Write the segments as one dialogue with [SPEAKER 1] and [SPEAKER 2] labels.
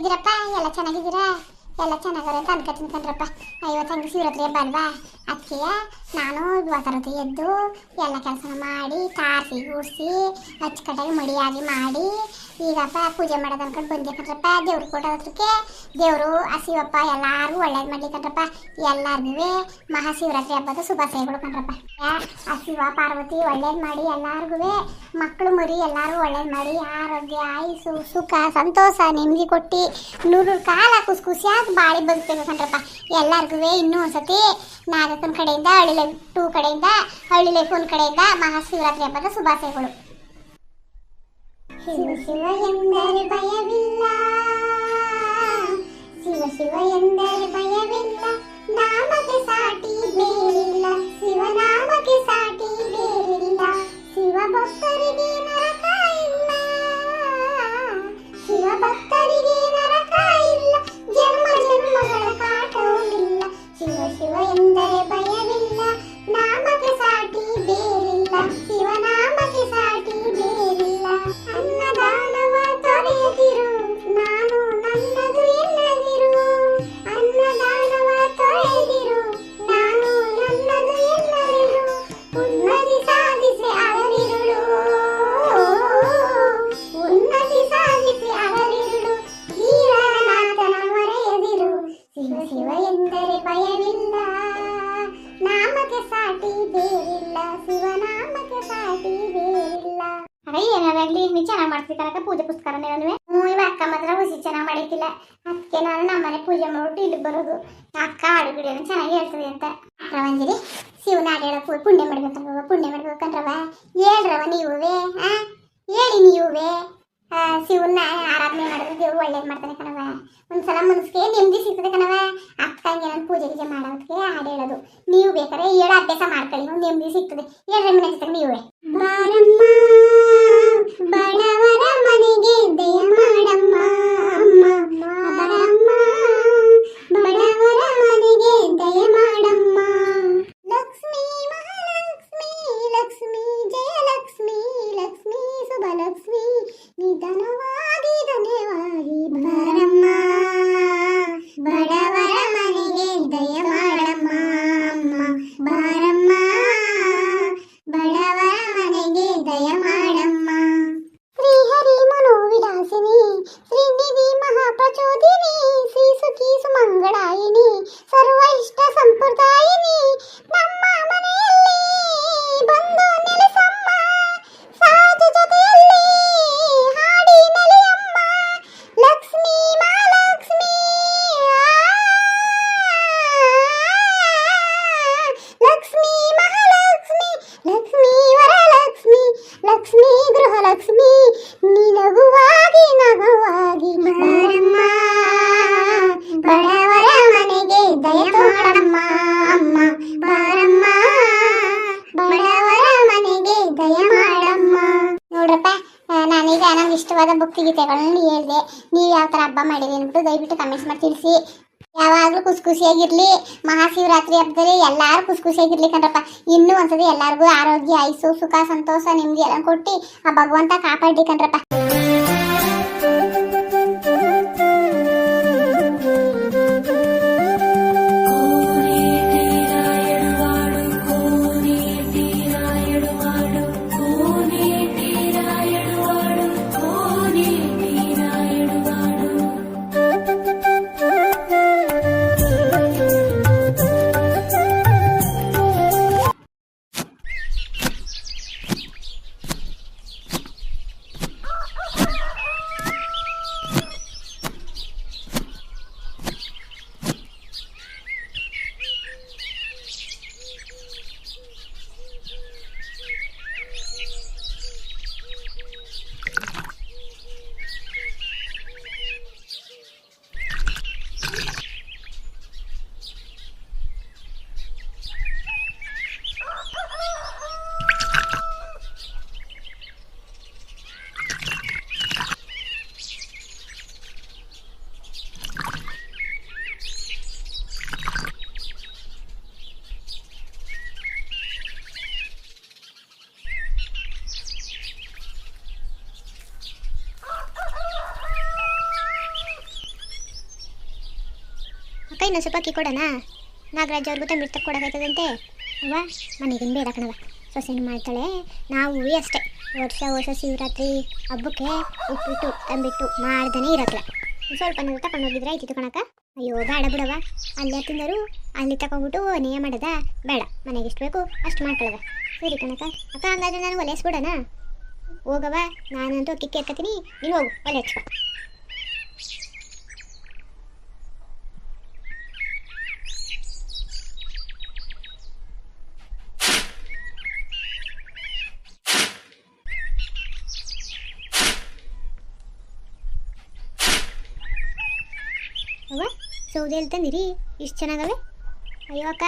[SPEAKER 1] ಹೆಂಗಿದ್ದೀರಪ್ಪ ಎಲ್ಲ ಚೆನ್ನಾಗಿದ್ದೀರಾ? ಎಲ್ಲ ಚೆನ್ನಾಗವ್ರೆ ಅಂತ ಅನ್ಕೋತೀನಿ ಕಣ್ರಪ್ಪ ಐವತ್ತು ಹಂಗೆ ಶಿವರಾತ್ರಿ ಹಬ್ಬ ಅಲ್ವಾ ಅದಕ್ಕೆ ನಾನು ಇವತ್ತರತಿ ಎದ್ದು ಎಲ್ಲ ಕೆಲಸ ಮಾಡಿ ಕಾಸಿ ಗೂಡಿಸಿ ಅಚ್ಚುಕಟ್ಟಾಗಿ ಮಡಿಯಾಗಿ ಮಾಡಿ, ಈಗಪ್ಪ ಪೂಜೆ ಮಾಡೋದು ಅನ್ಕೊಂಡು ಬಂದೆ ದೇವ್ರ ಫೋಟೋ ಹತ್ರಕ್ಕೆ ದೇವರು, ಹಸಿವಪ್ಪ ಎಲ್ಲರೂ ಒಳ್ಳೇದು ಮಾಡ್ಲಿ ಕಣ್ರಪ್ಪ. ಎಲ್ಲರಿಗೂ ಮಹಾಶಿವರಾತ್ರಿ ಹಬ್ಬದ ಶುಭಾಶಯಗಳು ಕಣ್ರಪ್ಪ. ಹಸಿವ, ಪಾರ್ವತಿ ಒಳ್ಳೇದು ಮಾಡಿ ಎಲ್ಲರಿಗೂ ಮಕ್ಕಳು ಮರಿ ಎಲ್ಲರೂ ಒಳ್ಳೇದು ಮಾಡಿ, ಆರೋಗ್ಯ ಆಯುಸು ಸುಖ, ಸಂತೋಷ ನೆಮ್ಮದಿ ಕೊಟ್ಟು ನೂರು ಕಾಲ ಖುಷಿ ಖುಷಿಯಾಗಿ ಬಾಳಿ ಬದುಕಬೇಕು ಕಣ್ರಪ್ಪ. ಎಲ್ಲರಿಗೂ ಇನ್ನೂ ಒಂದ್ಸತಿ ನಾಗಕ್ಕನ ಕಡೆಯಿಂದ ಹಳ್ಳಿ ಲೈಫ್ ಟೂ ಕಡೆಯಿಂದ ಹಳ್ಳಿ ಲೈಫ್ ಒಂದು ಕಡೆಯಿಂದ ಮಹಾಶಿವರಾತ್ರಿ ಹಬ್ಬದ ಶುಭಾಶಯಗಳು. ಶಿವ ಶಿವ ಎಂದರೆ ಭಯವಿಲ್ಲ. ಶಿವ ಶಿವ ಎಂದರೆ ಭಯವಿಲ್ಲ. ನಾಮಕ್ಕೆ ಸಾಟಿ ಬೇರಿಲ್ಲ. ಶಿವ ನಾಮಕ್ಕೆ ಸಾಟಿ ಬೇರಿಲ್ಲ. ಶಿವ ಭಕ್ತರಿಗೆ ಬರೋದು. ಅಕ್ಕ ಗಿಡ ಚೆನ್ನಾಗಿ ಹೇಳ್ತದೆ ಅಂತ. ರವಂಜರಿ ಶಿವನ ಆಡಾಡಕ್ಕೆ ಪುಣ್ಯ ಮಾಡ್ಬೇಕಂತ ಪುಣ್ಯ ಮಾಡ್ಬೇಕಂದ್ರವ ಹೇಳ್ರವ ನೀವುವೇ, ಆ? ಹೇಳಿ ನೀವುವೇ. ಶಿವನ ಶಿವನ್ನ ಆರಾಧನೆ ಮಾಡಿದ್ರೆ ದೇವ್ರು ಒಳ್ಳೇದು ಮಾಡ್ತಾನೆ ಕಣವ ಒಂದ್ಸಲ ಮನಸ್ಸಿಗೆ ನೆಮ್ಮದಿ ಸಿಗ್ತದೆ ಕಣವ ಅಕ್ಕಂಗೆ ನಾನು ಪೂಜೆ ಗೀಜೆ ಮಾಡೋದಕ್ಕೆ ಹಾಡು ಹೇಳೋದು. ನೀವು ಬೇಕಾದ್ರೆ ಹೇಳೋ ಅಭ್ಯಾಸ ಮಾಡ್ಕೊಳ್ಳಿ ಒಂದು ನೆಮ್ಮದಿ ಸಿಗ್ತದೆ. ಹೇಳ್ರಿ ಮನೆ ಜೊತೆ ನೀವೇ ಬಾರಮ್ಮ, ಬಡವರ ಮನೆಗೆ ದಯ ಮಾಡಮ್ಮ. ಗೃಹಲಕ್ಷ್ಮಿ, ನಿನಗುವಾಗಿ ನಗುವಾಗಿ ಮಾರಮ್ಮ. ಬಡವರ ಮನೆಗೆ ದಯ ಮಾಡಮ್ಮ, ಅಮ್ಮ, ಬಾರಮ್ಮ. ಬಡವರ ಮನೆಗೆ ದಯ ಮಾಡಮ್ಮ. ನೋಡ್ರಪ್ಪ ನಾನೀಗ ನಮ್ಗೆ ಇಷ್ಟವಾದ ಭಕ್ತಿ ಗೀತೆಗಳನ್ನ ಹೇಳಿದೆ. ನೀವು ಯಾವ ಥರ ಹಬ್ಬ ಮಾಡಿದೆ ಅಂದ್ಬಿಟ್ಟು ದಯವಿಟ್ಟು ಕಮೆಂಟ್ಸ್ ಮಾಡಿ ತಿಳಿಸಿ. ಯಾವಾಗಲೂ ಖುಷಿ ಖುಷಿಯಾಗಿರ್ಲಿ ಮಹಾಶಿವರಾತ್ರಿ ಹಬ್ಬದಲ್ಲಿ ಎಲ್ಲಾರು ಖುಷಿ ಖುಷಿಯಾಗಿರ್ಲಿ ಕಣ್ರಪ್ಪ. ಇನ್ನೂ ಒಂದ್ಸತಿ ಎಲ್ಲರಿಗೂ ಆರೋಗ್ಯ ಆಯುಸು ಸುಖ, ಸಂತೋಷ ನಿಮ್ಗೆ ಎಲ್ಲ ಕೊಟ್ಟು ಆ ಭಗವಂತ ಕಾಪಾಡಿ ಕಣ್ರಪ್ಪ. ಅಕ್ಕ ಇನ್ನೊಂದು ಸ್ವಲ್ಪ ಅಕ್ಕಿ ಕೊಡೋಣ? ನಾಗರಾಜ್ ಅವ್ರಿಗೂ ತಂಬಿಟ್ಟು ಕೊಡೋಕಾಯ್ತದಂತೆ ಅವ ಮನೆಗಿನ ಬೇಡ ಕಣವ ಸೊಸೆನು ಮಾಡ್ತಾಳೆ. ನಾವು ಅಷ್ಟೇ. ವರ್ಷ ವರ್ಷ ಶಿವರಾತ್ರಿ ಹಬ್ಬಕ್ಕೆ ಉಪ್ಪಿಟ್ಟು, ತಂಬಿಟ್ಟು ಮಾಡ್ದೇ ಇರತ್ತಲ್ಲ ಸ್ವಲ್ಪ ನೀವು ತಗೊಂಡು ಹೋಗಿದ್ರೆ ಆಯ್ತಿತ್ತು ಕಣಕ್ಕ. ಅಯ್ಯೋ, ಬೇಡ ಬಿಡವ ಅಲ್ಲೇ ತಿಂದರು ಅಲ್ಲಿ ತಗೊಂಡ್ಬಿಟ್ಟು ನೇಯ ಮಾಡದ ಬೇಡ. ಮನೆಗೆ ಎಷ್ಟು ಬೇಕು ಅಷ್ಟು ಮಾಡ್ಕೊಳ್ಳವ ಸರಿ ಕಣಕ ಅಕ್ಕ, ಹಂಗಾದ್ರೆ ನಾನು ಒಲೆ ಹಚ್ಬಿಡೋಣ ಹೋಗವ ನಾನಂತೂ ಅಕ್ಕಿ ಕೇಳ್ಕತೀನಿ ನೀನು ಹೋಗು. ಒಲೆ ಹಚ್ಕೊ. ಎಲ್ಲಿ ತಂದಿರಿ ಇಷ್ಟು ಚೆನ್ನಾಗವೆ? ಅಯ್ಯೋ ಅಕ್ಕ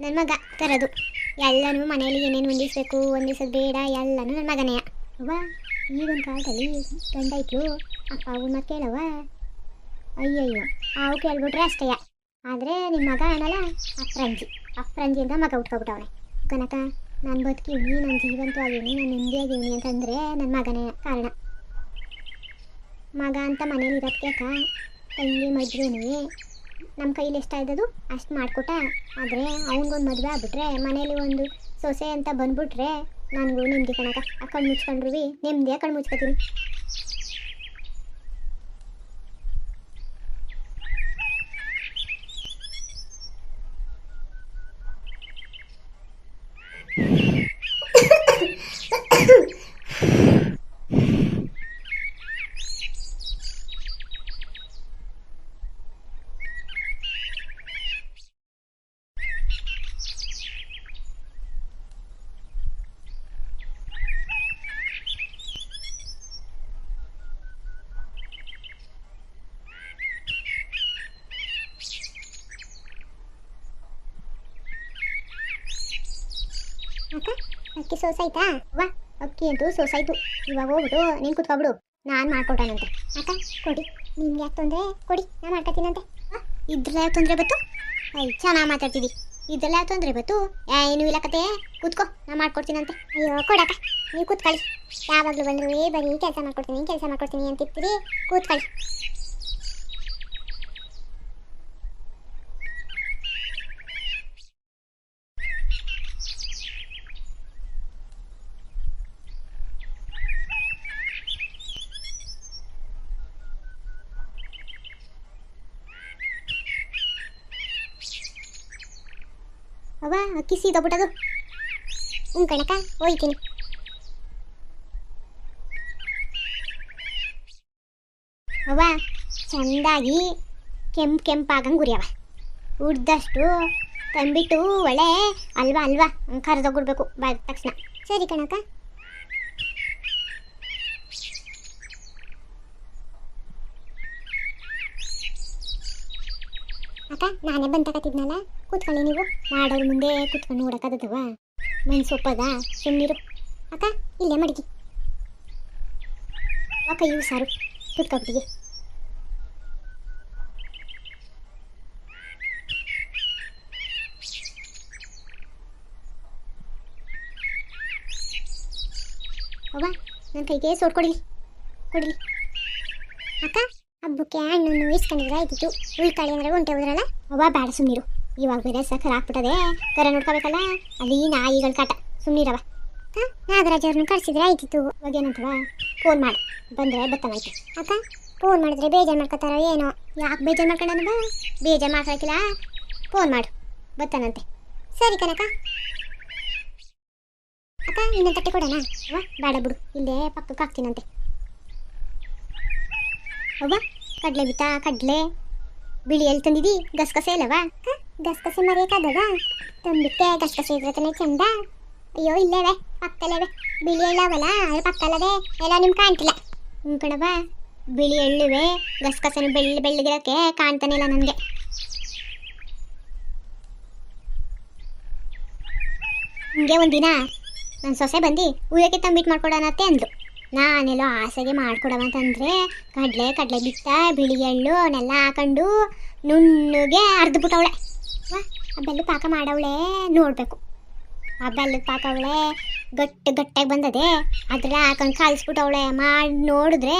[SPEAKER 1] ನನ್ನ ಮಗ ತರೋದು ಎಲ್ಲನೂ ಮನೆಯಲ್ಲಿ ಏನೇನು ಹೊಂದಿಸ್ಬೇಕು, ಹೊಂದಿಸೋದು ಬೇಡ, ಎಲ್ಲನೂ ನನ್ನ ಮಗನೇ. ಅವ್ವ ಈಗಿನ ಕಾಲದಲ್ಲಿ ಗಂಡ ಅಪ್ಪ ಮಾತು ಕೇಳವ ಅಯ್ಯಯ್ಯೋ ಅವು ಕೇಳ್ಬಿಟ್ರೆ ಅಷ್ಟೇ. ಆದರೆ ನಿಮ್ಮ ಮಗ ಏನಲ್ಲ ಅಪ್ರಂಜಿ. ಅಂತ ಮಗ ಉಟ್ಕೊಬಿಟ್ಟವನೆ ಕನಕ, ನಾನು ಬದುಕೀನಿ ನನ್ನ ಜೀವಂತ ಆಗೀನಿ ನಾನು ನೆಮ್ಮದಿಯಾಗಿವ್ನಿ ಅಂತಂದರೆ ನನ್ನ ಮಗನೇ ಕಾರಣ. ಮಗ ಅಂತ ಮನೇಲಿ ಇರೋದಕ್ಕೆ ಅಕ್ಕ, ತಂಗಿ ಮದುವೆನೇ ನಮ್ಮ ಕೈಲಿ ಎಷ್ಟಾಯ್ದದು ಅಷ್ಟು ಮಾಡಿಕೊಟ್ಟ. ಆದರೆ ಅವನಿಗೊಂದು ಮದುವೆ ಆಗ್ಬಿಟ್ರೆ ಮನೇಲಿ ಒಂದು ಸೊಸೆ ಅಂತ ಬಂದ್ಬಿಟ್ರೆ, ನನಗೂ ನೆಮ್ಮದಿ ಕಣಕ ಆ ಕಣ್ಣು ಮುಚ್ಕೊಂಡ್ರು ನೆಮ್ಮದಿಯ ಕಣ್ಣು ಮುಚ್ಕೋತೀನಿ. ಅಕ್ಕಿ ಸೋಸಾಯ್ತಾ? ವಾ, ಅಕ್ಕಿ ಅಂತೂ ಸೋಸಾಯ್ತು. ಇವಾಗ ಹೋಗ್ಬಿಟ್ಟು ನೀನು ಕುತ್ಕೊಬಿಡು. ನಾನು ಮಾಡ್ಕೊಟ್ಟಾನಂತೆ ಅಕ್ಕ, ಕೊಡಿ. ನಿಮ್ಗೆ ಯಾಕೆ ತೊಂದರೆ? ಕೊಡಿ, ನಾನು ಮಾಡ್ಕೊತೀನಂತೆ ಇದ್ರಲ್ಲ ಯಾವ ತೊಂದರೆ ಬತ್ತು ಐ ಚೆನ್ನಾಗಿ ಮಾತಾಡ್ತಿದ್ದಿ ಇದ್ರಲ್ಲ ಯಾವ ತೊಂದರೆ ಬತ್ತು ಏನು ಇಲ್ಲ ಕತೆ. ಕೂತ್ಕೋ, ನಾನು ಮಾಡ್ಕೊಡ್ತೀನಂತೆ. ಅಯ್ಯೋ ಕೊಡಕ್ಕ ನೀವು ಕೂತ್ಕೊಳ್ಳಿ. ಯಾವಾಗಲೂ ಬಂದ್ರು, ಏ ಬರೀ ಕೆಲಸ ಮಾಡ್ಕೊಡ್ತೀನಿ ಕೆಲಸ ಮಾಡ್ಕೊಡ್ತೀನಿ ಅಂತಿರ್ತೀರಿ. ಕೂತ್ಕೊಳ್ಳಿ. ಅವ್ವ ಅಕ್ಕಿ ಸೀದೋಗ್ಬಿಟ್ಟದು ಹ್ಞೂ ಕಣಕ ಹೋಯ್ತೀನಿ. ಅವ್ವ, ಚೆಂದಾಗಿ ಕೆಂಪು ಕೆಂಪಾಗಂಗೆ ಗುರಿಯವ ಉಡ್ದಷ್ಟು ತಂಬಿಟ್ಟು ಒಳ್ಳೆ ಅಲ್ವಾ ಅಲ್ವಾ ಕರೆದೋಗ್ಬಿಡ್ಬೇಕು ಬಾಯ್ ತಕ್ಷಣ. ಸರಿ ಕಣಕ ಅಕ್ಕ, ನಾನೇ ಬಂದ್ ತಗತಿದ್ನಲ್ಲ? ಕೂತ್ಕೊಳ್ಳಿ ನೀವು. ಮಾಡೋರು ಮುಂದೆ ಕೂತ್ಕೊಂಡು ನೋಡಕ್ಕಾಗತ್ತವ ಮನ್ ಸೊಪ್ಪದ ಸುಮ್ಮನಿರು ಅಕ್ಕ, ಇಲ್ಲೇ ಮಡಗಿ. ಅಕ್ಕ ಇವು ಸಾರು. ಕೂತ್ಕೊಬಿಟ್ಟಿಗೆ. ಅವ್ವ ನನ್ನ ಕೈಗೆ ಸೋಡ್ ಕೊಡಿಲಿ. ಕೊಡಿಲಿ. ಅಕ್ಕ, ಹಬ್ಬಕ್ಕೆ ಹಣ್ಣು ಇಸ್ಕೊಂಡಿದ್ರೆ? ಆಯ್ತಿತ್ತು ಉಳ್ಕಾಳಿ ಅಂದ್ರೆ ಹೊಂಟೆ ಹೋದ್ರಲ್ಲ? ಅವ್ವ ಬೇಡ ಸುಮ್ಮನಿರು ಇವಾಗ ಬೇರೆ ಸಖರ್ ಹಾಕ್ಬಿಟ್ಟದೆ, ಕರ ನೋಡ್ಕೋಬೇಕಲ್ಲ? ಅಲ್ಲಿ ನಾಯಿಗಳ ಕಾಟ. ಸುಮ್ಮನಿರವ ಹಾಂ? ನಾಗರಾಜ್ ಅವ್ರನ್ನ ಕಳ್ಸಿದ್ರೆ ಆಯ್ತಿತ್ತು. ಇವಾಗ ಏನಂತವ ಫೋನ್ ಮಾಡು. ಬಂದರೆ ಬತ್ತಾನಾಯ್ತು ಅಕ್ಕ? ಫೋನ್ ಮಾಡಿದ್ರೆ ಬೇಜಾರು ಮಾಡ್ಕೋತಾರ ಏನೋ? ಯಾಕೆ ಬೇಜಾರು ಬಾ ಬೇಜಾರು ಮಾಡ್ಕೊಳಕಿಲ್ಲ? ಫೋನ್ ಮಾಡು. ಬತ್ತಾನಂತೆ ಸರಿ ಕನಕ ಅಕ್ಕ, ಇನ್ನೊಂದು ತಟ್ಟೆ ಕೊಡೋಣ? ಅವ್ವ, ಬೇಡ ಬಿಡು. ಇಲ್ಲೇ ಪಕ್ಕಕ್ಕೆ ಹಾಕ್ತೀನಂತೆ. ಅವ್ವ, ಕಡಲೆ ಬಿತ್ತ? ಕಡಲೆ? ಬಿಳಿ ಎಲ್ಲಿ ತಂದಿದಿ? ಗಸಗಸೆ ಅಲ್ಲವಾ? ಗಸಗಸೆ ಮರೆಯಕ್ಕಾಗದ ತಂಬಿಟ್ಟೆ ಗಸಗಸೆ ಇದ್ರತನೇ ತಾನೇ ಚಂದ. ಅಯ್ಯೋ, ಇಲ್ಲೇವೆ ಪಕ್ಕಲ್ಲವೆ ಬಿಳಿ ಎಳ್ಳವಲ್ಲ ಅದ್ರ ಪಕ್ಕಲ್ಲದೆ ಎಲ್ಲ ನಿಮ್ಗೆ ಕಾಣ್ತಿಲ್ಲ. ಹ್ಞೂ ಕಣವ ಬಿಳಿ ಎಳ್ಳುವೆ ಗಸಗಸೆನು ಬೆಳ್ಳಿ ಬೆಳ್ಳಗಿರೋಕ್ಕೆ ಕಾಣ್ತಾನೆ ಇಲ್ಲ ನನಗೆ. ಹಿಂಗೆ ಒಂದಿನ ನನ್ನ ಸೊಸೆ ಬಂದು ಉಯ್ಯಕ್ಕೆ ತಂಬಿಟ್ ಮಾಡ್ಕೊಡೋಣ ಅಂತ ಅಂದ್ಲು. ನಾನೆಲ್ಲೋ ಆಸೆಗೆ ಮಾಡ್ಕೊಡವ ಅಂತಂದರೆ ಕಡಲೆ ಕಡಲೆ ಬಿತ್ತ, ಬಿಳಿ ಎಳ್ಳು ಅವನ್ನೆಲ್ಲ ಹಾಕೊಂಡು ನುಣ್ಣಗೆ ಅರ್ದ್ಬಿಟ್ಟವಳೆ ಆ ಬೆಲ್ಲ ಪಾಕ ಮಾಡವಳೆ ನೋಡಬೇಕು. ಆ ಬೆಲ್ಲದ ಪಾಕ ಅವಳೆ ಗಟ್ಟಿ ಗಟ್ಟಾಗಿ ಬಂದದೆ, ಅದ್ರಲ್ಲಿ ಹಾಕೊಂಡು ಕಲಿಸ್ಬಿಟ್ಟವಳೆ ಮಾಡಿ ನೋಡಿದ್ರೆ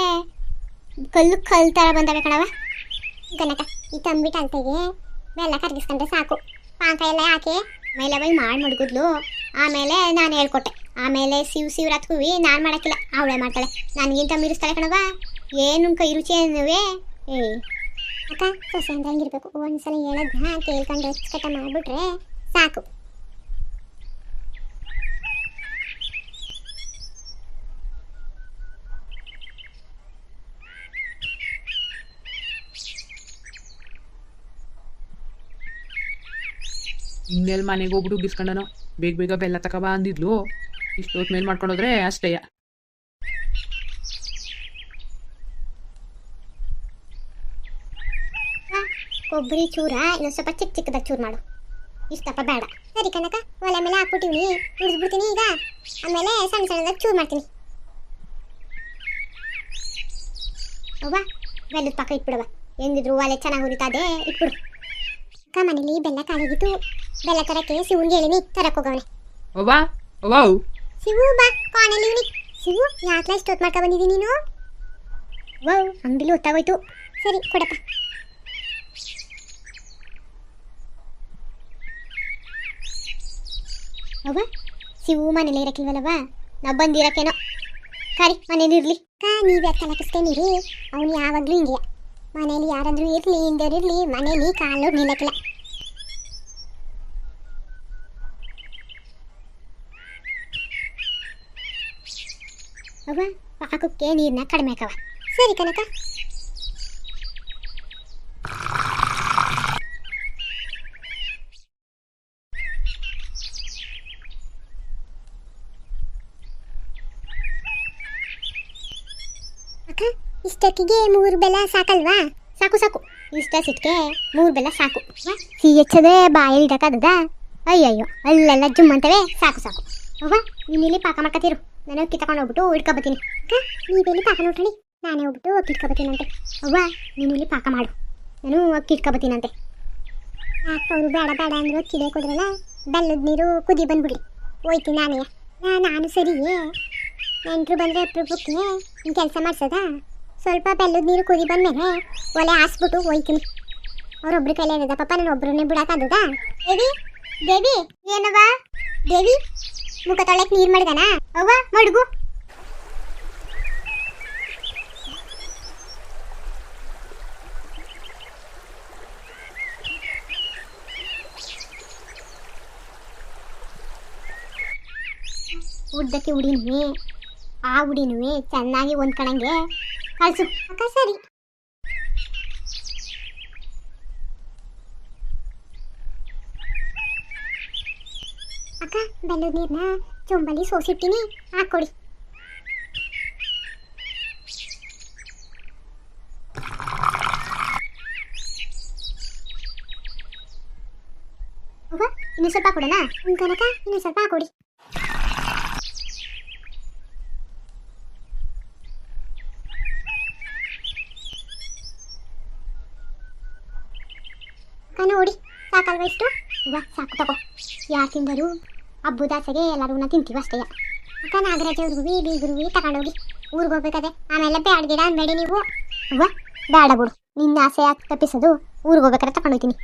[SPEAKER 1] ಕಲ್ಲು ಕಲ್ಲು ಥರ ಬಂದವೆ ಕಣವ ಗಣಕ ಈ ತಂಬಿಟ್ಟು ಅಲ್ತೆಗೆ ಬೆಲ್ಲ ಕರಗಿಸ್ಕೊಂಡ್ರೆ ಸಾಕು. ಪಾಕ ಎಲ್ಲ ಹಾಕಿ ಮೈಲೆ ಬೈ ಮಾಡಿ ಮಡ್ಗಿದ್ಲು. ಆಮೇಲೆ ನಾನು ಹೇಳ್ಕೊಟ್ಟೆ. ಆಮೇಲೆ ಸಿವ್ ಸಿವ್ರಾತ್ ಹೂವಿ ನಾನು ಮಾಡೋಕ್ಕಿಲ್ಲ. ಅವಳೆ ಮಾಡ್ತಾಳೆ. ನನಗಿಂತ ಮೀರಿಸ್ತಾಳೆ ಕಣವ ಏನು ಕೈ ರುಚಿ ಏ ಅಕ್ಕ, ಸೊಸೆ ಅಂದ್ರೆ ಹಂಗಿರ್ಬೇಕು. ಒಂದ್ಸಲ ಹೇಳದ್ನ ಕೇಳ್ಕೊಂಡು ಕಟ್ಟ ಮಾಡಿಬಿಟ್ರೆ ಸಾಕು.
[SPEAKER 2] ಇನ್ನೆಲ್ಲಿ ಮನೆಗೆ ಹೋಗ್ಬಿಟ್ಟು ಬಿಸ್ಕೊಂಡನು ಬೇಗ ಬೇಗ ಬೆಲ್ಲ ತಕಬಾ ಅಂದಿದ್ಲು ಇಷ್ಟೊತ್ತು ಮೇಲ್ ಮಾಡ್ಕೊಂಡೋದ್ರೆ ಅಷ್ಟೇಯ
[SPEAKER 1] ಕೊಬ್ಬರಿ ಚೂರ ಇನ್ನೊಂದು ಸ್ವಲ್ಪ ಚಿಕ್ಕ ಚಿಕ್ಕದಾಗಿ ಚೂರು ಮಾಡು. ಇಷ್ಟಪ್ಪ ಬೇಡ. ಸರಿ ಕಣಕ ಒಲೆ ಮೇಲೆ ಹಾಕ್ಬಿಟ್ಟಿವ್ನಿ ಹುರಿದ್ಬಿಡ್ತೀನಿ ಈಗ. ಆಮೇಲೆ ಸಣ್ಣ ಸಣ್ಣದಾಗಿ ಚೂರು ಮಾಡ್ತೀನಿ. ಅವ್ವ ಬೆಲ್ಲದ ಪಾಕ ಇಟ್ಬಿಡವ ಹೆಂಗಿದ್ರು ಒಲೆ ಚೆನ್ನಾಗಿ ಉರಿತಾದೆ ಇಟ್ಬಿಡು. ಅಕ್ಕ ಮನೇಲಿ ಬೆಲ್ಲ ಕಾಲಿಗಿತ್ತು. ಬೆಲ್ಲ ತರಕ್ಕೆ ಸಿವು ಹೇಳಿನಿ ತರಕ್ ಹೋಗವನೆ.
[SPEAKER 2] ಅವ್ವಾ
[SPEAKER 1] ಶಿವು ಬಾ ಕಾಣಲ್ಲಿ ಇವನಿ. ಶಿವು ಯಾಕೆ ಇಷ್ಟೊತ್ತು ಮಾಡ್ಕೊ ಬಂದಿದ್ದೀನಿ ನೀನು? ಓ ಅಂಗಡಿಲಿ ಹೊತ್ತಾಗೋಯ್ತು. ಸರಿ ಕೊಡಪ್ಪ. ಅವ್ವ ಶಿವು ಮನೇಲಿ ಇರಕ್ಕಿಲ್ವಲ್ಲವ ನಾವು ಬಂದಿರಕ್ಕೇನೋ. ಕರಿ ಮನೇಲಿ ಇರ್ಲಿ. ಕಾ ನೀವ್ ಯಾಕೆ ಕಲಕಿಸ್ತೀನಿರಿ ಅವನು ಯಾವಾಗ್ಲೂ ಹಿಂಗೆ. ಮನೇಲಿ ಯಾರಾದ್ರೂ ಇರ್ಲಿ ಹಿಂದೋರಿರ್ಲಿ ಮನೇಲಿ ಕಾಲು ನಿಲ್ಲಕ್ಕಿಲ್ಲ. ಅವ್ವ ಪಾಕಕ್ಕೆ ನೀರನ್ನ ಕಡಿಮೆ ಹಾಕವ ಸರಿ ಕನಕ. ಇಷ್ಟಕ್ಕಿಗೆ ಮೂರು ಬೆಲ್ಲ ಸಾಕಲ್ವಾ? ಸಾಕು ಸಾಕು. ಇಷ್ಟ ಸಿಟ್ಟಿಗೆ ಮೂರು ಬೆಲ್ಲ ಸಾಕು. ಸಿಹಿ ಹೆಚ್ಚದೆ ಬಾಯಲ್ಲಿ ಇಡಕ್ಕಾಗದ ಅಯ್ಯಯ್ಯೋ, ಅಲ್ಲೆಲ್ಲ ಜುಮ್ ಅಂತವೆ. ಸಾಕು ಸಾಕು. ಅವ್ವಾ, ನೀನು ಇಲ್ಲಿ ಪಾಕ ಮಾಡ್ಕತ್ತೀರು. ನಾನು ಅಕ್ಕಿ ತಗೊಂಡು ಹೋಗ್ಬಿಟ್ಟು ಇಟ್ಕೊಬತ್ತೀನಿ ನೀವೆಲ್ಲಿ ಪಾಕ ನೋಡ್ರಿ? ನಾನೇ ಹೋಗ್ಬಿಟ್ಟು ಅಕ್ಕಿ ಇಟ್ಕೊಬತ್ತೀನಂತೆ ಅವ್ವ, ನೀನು ಇಲ್ಲಿ ಪಾಕ ಮಾಡು. ನಾನು ಆ ಅವರು ಬೇಡ ಬೇಡ ಅಂದ್ರು ಕಿಡೆ ಕೊಡ್ರಲ್ಲ. ಬೆಲ್ಲದ ನೀರು ಕುದಿ ಬಂದ್ಬಿಡಿ. ಹೋಯ್ತೀನಿ ನಾನೇ. ನಾನು ಸರಿಯೇ? ನೆಂಟರು ಬಂದರೆ ಅಪ್ರೂಪಕ್ಕೆ ಕೆಲಸ ಮಾಡ್ಸದ? ಸ್ವಲ್ಪ ಬೆಲ್ಲದ ನೀರು ಕುದಿ ಬಂದ್ಮೇಲೆ ಒಲೆ ಹಾಸ್ಬಿಟ್ಟು ಹೋಯ್ತೀನಿ ಅವ್ರೊಬ್ರು ಕೈಲೇ ಇರೋದ ಪಾಪ ನಾನು ಒಬ್ರನ್ನೇ ಬಿಡಕ್ಕಾಗದ ದೇವಿ ದೇವಿ, ಏನವ್ವ? ದೇವಿ, ಮುಖ ತೊಳೆಕ್ ನೀರು ಮಾಡಿದಾನ? ಅವ್ವ, ಮಡ್ಗು. ಉದ್ದಕ್ಕೆ ಉಡಿನುವೆ ಆ ಉಡಿನುವೆ ಚೆನ್ನಾಗಿ ಹೊಂದ್ಕಣಂಗೆ ಕಳ್ಸು ಅಕ್ಕ ಸರಿ. ಅಕ್ಕ ಬೆಲ್ಲದ ನೀರನ್ನ ಚೊಂಬಲ್ಲಿ ಸೋಸಿಟ್ಟಿನಿ. ಹಾಕೊಡಿ. ಇನ್ನು ಸ್ವಲ್ಪ ಕೊಡೋಣ ಹ್ಞೂ ಕನಕ ಇನ್ನು ಸ್ವಲ್ಪ ಹಾಕೊಡಿ ಅಕ್ಕ ನೋಡಿ ಸಾಕಲ್ವಾ ಇಷ್ಟು ವಾ ಸಾಕು, ತಗೋ. ಯಾರು ತಿಂದರು? ಹಬ್ಬದ ಆಸೆಗೆ ಎಲ್ಲರೂ ತಿಂತೀವಿ ಅಷ್ಟೇ. ಅಕ್ಕ ನಾಗರಾಜ ಅವ್ರಿಗೂ ಬೀಗರುವಿ ತಗೊಂಡೋಗಿ ಊರಿಗೆ ಹೋಗ್ಬೇಕಾದ್ರೆ ಆಮೇಲೆ ಬ್ಯಾಡ ಗಿಡ ಅನ್ಬೇಡಿ ನೀವು. ಅವ್ವ ಬೇಡ ಬಿಡು. ನಿನ್ನ ಆಸೆ ತಪ್ಪಿಸೋದು ಊರಿಗೆ ಹೋಗ್ಬೇಕಾದ್ರೆ ತಗೊಂಡೋಗ್ತೀನಿ